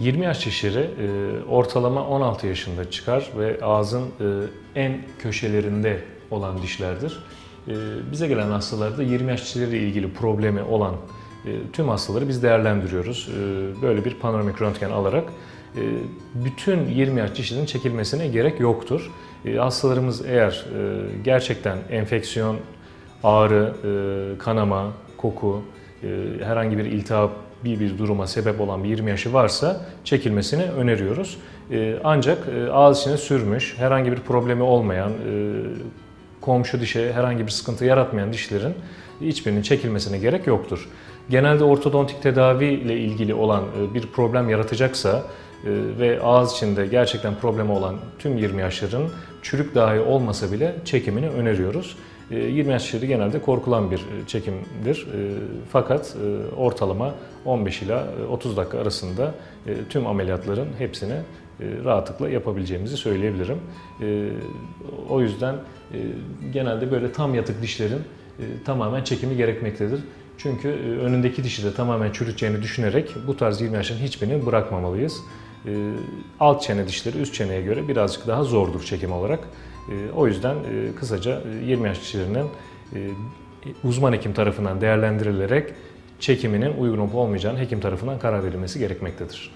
20 yaş dişleri e, ortalama 16 yaşında çıkar ve ağzın e, en köşelerinde olan dişlerdir. E, Bize gelen hastalarda 20 yaş dişleriyle ilgili problemi olan e, tüm hastaları biz değerlendiriyoruz. E, Böyle bir panoramik röntgen alarak e, bütün 20 yaş dişlerin çekilmesine gerek yoktur. E, Hastalarımız eğer e, gerçekten enfeksiyon, ağrı, e, kanama, koku, herhangi bir iltihap bir bir duruma sebep olan bir 20 yaşı varsa çekilmesini öneriyoruz. E, Ancak e, ağız içine sürmüş, herhangi bir problemi olmayan, e, komşu dişe herhangi bir sıkıntı yaratmayan dişlerin hiçbirinin çekilmesine gerek yoktur. Genelde ortodontik tedavi ile ilgili olan e, bir problem yaratacaksa e, ve ağız içinde gerçekten problemi olan tüm 20 yaşların çürük dahi olmasa bile çekimini öneriyoruz. E, 20 yaş dişleri genelde korkulan bir e, çekimdir. E, Fakat e, ortalama 15 ila e, 30 dakika arasında e, tüm ameliyatların hepsini e, rahatlıkla yapabileceğimizi söyleyebilirim. E, O yüzden e, genelde böyle tam yatık dişlerin e, tamamen çekimi gerekmektedir. Çünkü e, önündeki dişi de tamamen çürüteceğini düşünerek bu tarz 20 yaşın hiçbirini bırakmamalıyız. E, Alt çene dişleri üst çeneye göre birazcık daha zordur çekim olarak. E, O yüzden e, kısaca e, 20 yaş dişlerinin e, uzman hekim tarafından değerlendirilerek çekiminin uygun olup olmayacağını hekim tarafından karar verilmesi gerekmektedir.